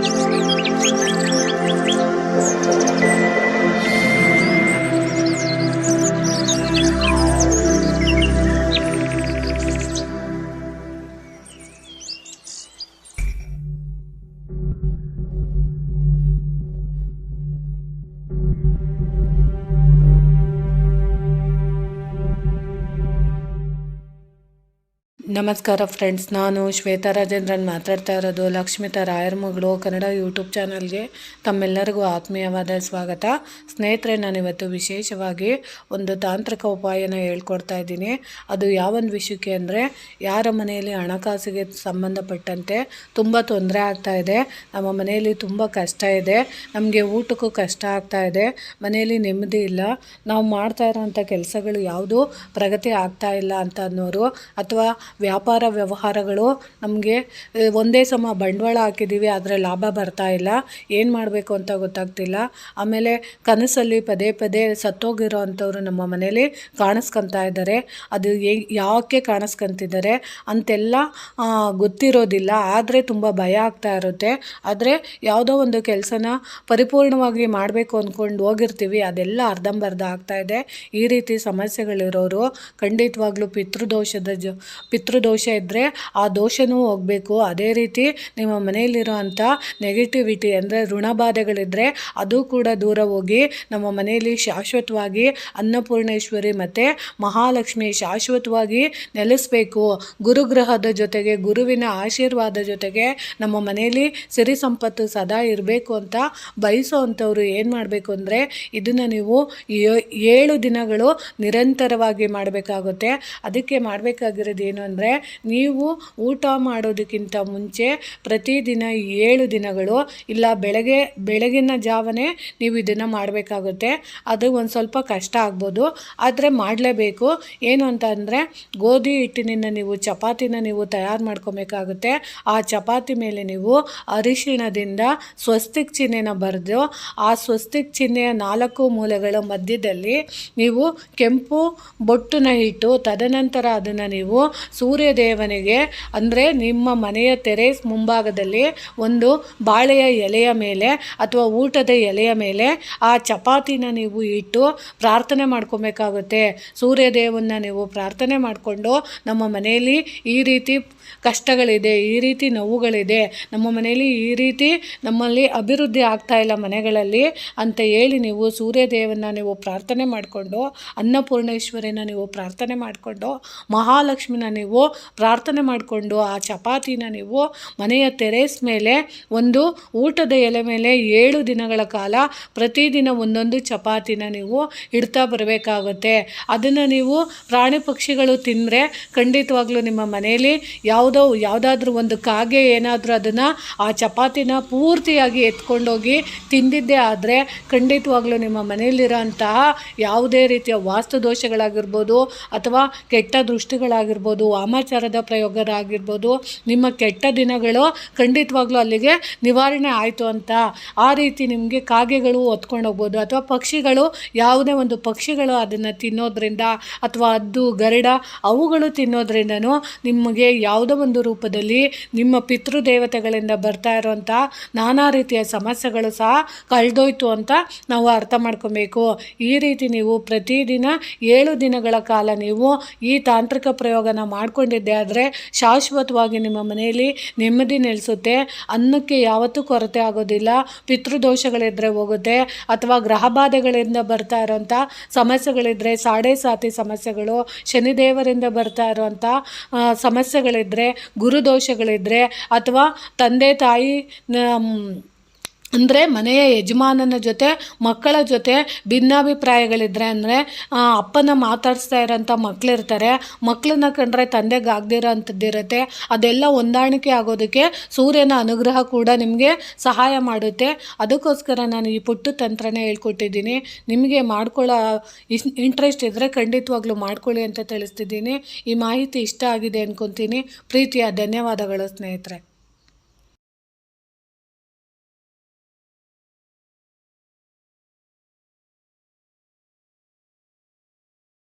Música ನಮಸ್ಕಾರ ಫ್ರೆಂಡ್ಸ್ ನಾನು ಶ್ವೇತಾ ರಾಜೇಂದ್ರನ್ ಮಾತಾಡ್ತಾ ಇರೋದು. ಲಕ್ಷ್ಮಿತಾ ರಾಯರ್ ಮಗಳು ಕನ್ನಡ ಯೂಟ್ಯೂಬ್ ಚಾನಲ್ಗೆ ತಮ್ಮೆಲ್ಲರಿಗೂ ಆತ್ಮೀಯವಾದ ಸ್ವಾಗತ. ಸ್ನೇಹಿತರೆ, ನಾನಿವತ್ತು ವಿಶೇಷವಾಗಿ ಒಂದು ತಾಂತ್ರಿಕ ಉಪಾಯನ ಹೇಳ್ಕೊಡ್ತಾ ಇದ್ದೀನಿ. ಅದು ಯಾವೊಂದು ವಿಷಯಕ್ಕೆ ಅಂದರೆ, ಯಾರ ಮನೆಯಲ್ಲಿ ಹಣಕಾಸಿಗೆ ಸಂಬಂಧಪಟ್ಟಂತೆ ತುಂಬ ತೊಂದರೆ ಆಗ್ತಾ ಇದೆ. ನಮ್ಮ ಮನೆಯಲ್ಲಿ ತುಂಬ ಕಷ್ಟ ಇದೆ. ನಮಗೆ ಊಟಕ್ಕೂ ಕಷ್ಟ ಆಗ್ತಾ ಇದೆ. ಮನೆಯಲ್ಲಿ ನೆಮ್ಮದಿ ಇಲ್ಲ. ನಾವು ಮಾಡ್ತಾ ಇರೋಂಥ ಕೆಲಸಗಳು ಯಾವುದು ಪ್ರಗತಿ ಆಗ್ತಾ ಇಲ್ಲ ಅಂತ ಅನ್ನೋರು ಅಥವಾ ವ್ಯಾಪಾರ ವ್ಯವಹಾರಗಳು ನಮಗೆ ಒಂದೇ ಸಮ ಬಂಡವಾಳ ಹಾಕಿದ್ದೀವಿ ಆದರೆ ಲಾಭ ಬರ್ತಾ ಇಲ್ಲ. ಏನು ಮಾಡಬೇಕು ಅಂತ ಗೊತ್ತಾಗ್ತಿಲ್ಲ. ಆಮೇಲೆ ಕನಸಲ್ಲಿ ಪದೇ ಪದೇ ಸತ್ತೋಗಿರೋ ಅಂಥವ್ರು ನಮ್ಮ ಮನೇಲಿ ಕಾಣಿಸ್ಕೊತಾ ಇದ್ದಾರೆ. ಅದು ಯಾಕೆ ಕಾಣಿಸ್ಕೊತಿದ್ದಾರೆ ಅಂತೆಲ್ಲ ಗೊತ್ತಿರೋದಿಲ್ಲ. ಆದರೆ ತುಂಬ ಭಯ ಆಗ್ತಾ ಇರುತ್ತೆ. ಆದರೆ ಯಾವುದೋ ಒಂದು ಕೆಲಸನ ಪರಿಪೂರ್ಣವಾಗಿ ಮಾಡಬೇಕು ಅಂದ್ಕೊಂಡು ಹೋಗಿರ್ತೀವಿ. ಅದೆಲ್ಲ ಅರ್ಧಂಬರ್ಧ ಆಗ್ತಾ ಇದೆ. ಈ ರೀತಿ ಸಮಸ್ಯೆಗಳಿರೋರು ಖಂಡಿತವಾಗ್ಲೂ ಪಿತೃದೋಷದ ಜ ಪಿತೃದೋಷ ಇದ್ದರೆ ಆ ದೋಷನೂ ಹೋಗಬೇಕು. ಅದೇ ರೀತಿ ನಿಮ್ಮ ಮನೆಯಲ್ಲಿರೋ ಅಂಥ ನೆಗೆಟಿವಿಟಿ ಅಂದರೆ ಋಣಬಾಧೆಗಳಿದ್ದರೆ ಅದು ಕೂಡ ದೂರ ಹೋಗಿ ನಮ್ಮ ಮನೆಯಲ್ಲಿ ಶಾಶ್ವತವಾಗಿ ಅನ್ನಪೂರ್ಣೇಶ್ವರಿ ಮತ್ತು ಮಹಾಲಕ್ಷ್ಮಿ ಶಾಶ್ವತವಾಗಿ ನೆಲೆಸಬೇಕು. ಗುರುಗ್ರಹದ ಜೊತೆಗೆ, ಗುರುವಿನ ಆಶೀರ್ವಾದ ಜೊತೆಗೆ ನಮ್ಮ ಮನೆಯಲ್ಲಿ ಸಿರಿ ಸಂಪತ್ತು ಸದಾ ಇರಬೇಕು ಅಂತ ಬಯಸೋ ಅಂಥವ್ರು ಏನು ಮಾಡಬೇಕು ಅಂದರೆ ಇದನ್ನು ನೀವು ಏಳು ದಿನಗಳು ನಿರಂತರವಾಗಿ ಮಾಡಬೇಕಾಗುತ್ತೆ. ಅದಕ್ಕೆ ಮಾಡಬೇಕಾಗಿರೋದು ಏನು ಅಂದರೆ ನೀವು ಊಟ ಮಾಡೋದಕ್ಕಿಂತ ಮುಂಚೆ ಪ್ರತಿದಿನ ಏಳು ದಿನಗಳು, ಇಲ್ಲ ಬೆಳಗ್ಗೆ, ಬೆಳಗಿನ ಜಾವನೇ ನೀವು ಇದನ್ನು ಮಾಡಬೇಕಾಗುತ್ತೆ. ಅದು ಒಂದು ಸ್ವಲ್ಪ ಕಷ್ಟ ಆಗ್ಬೋದು. ಆದರೆ ಮಾಡಲೇಬೇಕು. ಏನು ಅಂತ ಅಂದರೆ ಗೋಧಿ ಹಿಟ್ಟಿನಿಂದ ನೀವು ಚಪಾತಿನ ನೀವು ತಯಾರು ಮಾಡ್ಕೊಬೇಕಾಗುತ್ತೆ. ಆ ಚಪಾತಿ ಮೇಲೆ ನೀವು ಅರಿಶಿಣದಿಂದ ಸ್ವಸ್ತಿಕ್ ಚಿಹ್ನೆನ ಬರೆದು, ಆ ಸ್ವಸ್ತಿಕ್ ಚಿಹ್ನೆಯ ನಾಲ್ಕು ಮೂಲೆಗಳ ಮಧ್ಯದಲ್ಲಿ ನೀವು ಕೆಂಪು ಬೊಟ್ಟನ್ನ ಇಟ್ಟು, ತದನಂತರ ಅದನ್ನು ನೀವು ಸೂರ್ಯದೇವನಿಗೆ, ಅಂದರೆ ನಿಮ್ಮ ಮನೆಯ ತೆರೆ ಮುಂಭಾಗದಲ್ಲಿ ಒಂದು ಬಾಳೆಯ ಎಲೆಯ ಮೇಲೆ ಅಥವಾ ಊಟದ ಎಲೆಯ ಮೇಲೆ ಆ ಚಪಾತಿನ ನೀವು ಇಟ್ಟು ಪ್ರಾರ್ಥನೆ ಮಾಡ್ಕೊಬೇಕಾಗುತ್ತೆ. ಸೂರ್ಯದೇವನ್ನ ನೀವು ಪ್ರಾರ್ಥನೆ ಮಾಡಿಕೊಂಡು ನಮ್ಮ ಮನೆಯಲ್ಲಿ ಈ ರೀತಿ ಕಷ್ಟಗಳಿದೆ, ಈ ರೀತಿ ನೋವುಗಳಿದೆ, ನಮ್ಮ ಮನೆಯಲ್ಲಿ ಈ ರೀತಿ ನಮ್ಮಲ್ಲಿ ಅಭಿವೃದ್ಧಿ ಆಗ್ತಾ ಇಲ್ಲ ಮನೆಗಳಲ್ಲಿ ಅಂತ ಹೇಳಿ ನೀವು ಸೂರ್ಯದೇವನ್ನ ನೀವು ಪ್ರಾರ್ಥನೆ ಮಾಡಿಕೊಂಡು, ಅನ್ನಪೂರ್ಣೇಶ್ವರಿನ ನೀವು ಪ್ರಾರ್ಥನೆ ಮಾಡಿಕೊಂಡು, ಮಹಾಲಕ್ಷ್ಮಿನ ನೀವು ಪ್ರಾರ್ಥನೆ ಮಾಡಿಕೊಂಡು ಆ ಚಪಾತಿನ ನೀವು ಮನೆಯ ತೆರೇಸ್ ಮೇಲೆ ಒಂದು ಊಟದ ಎಲೆ ಮೇಲೆ ಏಳು ದಿನಗಳ ಕಾಲ ಪ್ರತಿದಿನ ಒಂದೊಂದು ಚಪಾತಿನ ನೀವು ಇಡ್ತಾ ಬರಬೇಕಾಗುತ್ತೆ. ಅದನ್ನು ನೀವು ಪ್ರಾಣಿ ಪಕ್ಷಿಗಳು ತಿಂದರೆ ಖಂಡಿತವಾಗ್ಲೂ ನಿಮ್ಮ ಮನೆಯಲ್ಲಿ ಯಾವುದೋ ಯಾವುದಾದ್ರೂ ಒಂದು ಕಾಗೆ ಏನಾದರೂ ಅದನ್ನು ಆ ಚಪಾತಿನ ಪೂರ್ತಿಯಾಗಿ ಎತ್ಕೊಂಡೋಗಿ ತಿಂದಿದ್ದೇ ಆದರೆ ಖಂಡಿತವಾಗ್ಲೂ ನಿಮ್ಮ ಮನೆಯಲ್ಲಿರೋಂತಹ ಯಾವುದೇ ರೀತಿಯ ವಾಸ್ತು ದೋಷಗಳಾಗಿರ್ಬೋದು ಅಥವಾ ಕೆಟ್ಟ ದೃಷ್ಟಿಗಳಾಗಿರ್ಬೋದು ವಾಮಾಚಾರದ ಪ್ರಯೋಗರಾಗಿರ್ಬೋದು. ನಿಮ್ಮ ಕೆಟ್ಟ ದಿನಗಳು ಖಂಡಿತವಾಗ್ಲೂ ಅಲ್ಲಿಗೆ ನಿವಾರಣೆ ಆಯಿತು ಅಂತ. ಆ ರೀತಿ ನಿಮಗೆ ಕಾಗೆಗಳು ಹೊತ್ಕೊಂಡು ಹೋಗ್ಬೋದು. ಅಥವಾ ಪಕ್ಷಿಗಳು, ಯಾವುದೇ ಒಂದು ಪಕ್ಷಿಗಳು ಅದನ್ನು ತಿನ್ನೋದ್ರಿಂದ ಅಥವಾ ಅದು ಗರಡ, ಅವುಗಳು ತಿನ್ನೋದ್ರಿಂದನೂ ನಿಮಗೆ ಯಾವುದೋ ಒಂದು ರೂಪದಲ್ಲಿ ನಿಮ್ಮ ಪಿತೃದೇವತೆಗಳಿಂದ ಬರ್ತಾ ಇರೋವಂಥ ನಾನಾ ರೀತಿಯ ಸಮಸ್ಯೆಗಳು ಸಹ ಕಳೆದೋಯ್ತು ಅಂತ ನಾವು ಅರ್ಥ ಮಾಡ್ಕೊಬೇಕು. ಈ ರೀತಿ ನೀವು ಪ್ರತಿದಿನ ಏಳು ದಿನಗಳ ಕಾಲ ನೀವು ಈ ತಾಂತ್ರಿಕ ಪ್ರಯೋಗನ ಮಾಡ್ಕೊಂಡಿದ್ದೆ ಆದರೆ ಶಾಶ್ವತವಾಗಿ ನಿಮ್ಮ ಮನೆಯಲ್ಲಿ ನೆಮ್ಮದಿ ನೆಲೆಸುತ್ತೆ. ಅನ್ನಕ್ಕೆ ಯಾವತ್ತೂ ಕೊರತೆ ಆಗೋದಿಲ್ಲ. ಪಿತೃದೋಷಗಳಿದ್ದರೆ ಹೋಗುತ್ತೆ, ಅಥವಾ ಗ್ರಹ ಬಾಧೆಗಳಿಂದ ಬರ್ತಾ ಇರೋಂಥ ಸಮಸ್ಯೆಗಳಿದ್ದರೆ ಸಾಡೆ ಸಾತಿ ಸಮಸ್ಯೆಗಳು, ಶನಿದೇವರಿಂದ ಬರ್ತಾ ಇರೋಂಥ ಸಮಸ್ಯೆಗಳಿದ್ದರೆ ಗುರುದೋಷಗಳಿದ್ದರೆ ಅಥವಾ ತಂದೆ ತಾಯಿ ಅಂದರೆ ಮನೆಯ ಯಜಮಾನನ ಜೊತೆ, ಮಕ್ಕಳ ಜೊತೆ ಭಿನ್ನಾಭಿಪ್ರಾಯಗಳಿದ್ರೆ ಅಂದರೆ ಅಪ್ಪನ ಮಾತಾಡಿಸ್ತಾ ಇರೋಂಥ ಮಕ್ಕಳಿರ್ತಾರೆ ಮಕ್ಕಳನ್ನ ಕಂಡ್ರೆ ತಂದೆಗೆ ಆಗದಿರೋ ಅಂಥದ್ದಿರುತ್ತೆ ಅದೆಲ್ಲ ಹೊಂದಾಣಿಕೆ ಆಗೋದಕ್ಕೆ ಸೂರ್ಯನ ಅನುಗ್ರಹ ಕೂಡ ನಿಮಗೆ ಸಹಾಯ ಮಾಡುತ್ತೆ. ಅದಕ್ಕೋಸ್ಕರ ನಾನು ಈ ಪುಟ್ಟು ತಂತ್ರನೇ ಹೇಳ್ಕೊಟ್ಟಿದ್ದೀನಿ. ನಿಮಗೆ ಮಾಡ್ಕೊಳ್ಳೋ ಇಸ್ ಇಂಟ್ರೆಸ್ಟ್ ಇದ್ದರೆ ಖಂಡಿತವಾಗ್ಲೂ ಮಾಡ್ಕೊಳ್ಳಿ ಅಂತ ತಿಳಿಸ್ತಿದ್ದೀನಿ. ಈ ಮಾಹಿತಿ ಇಷ್ಟ ಆಗಿದೆ ಅಂದ್ಕೊತೀನಿ ಪ್ರೀತಿಯ ಧನ್ಯವಾದಗಳು ಸ್ನೇಹಿತರೆ.